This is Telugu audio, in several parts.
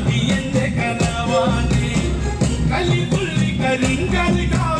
అది ఎంత కలవాలి కలిపుల్లి కరింగలి కావాలి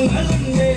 I as it.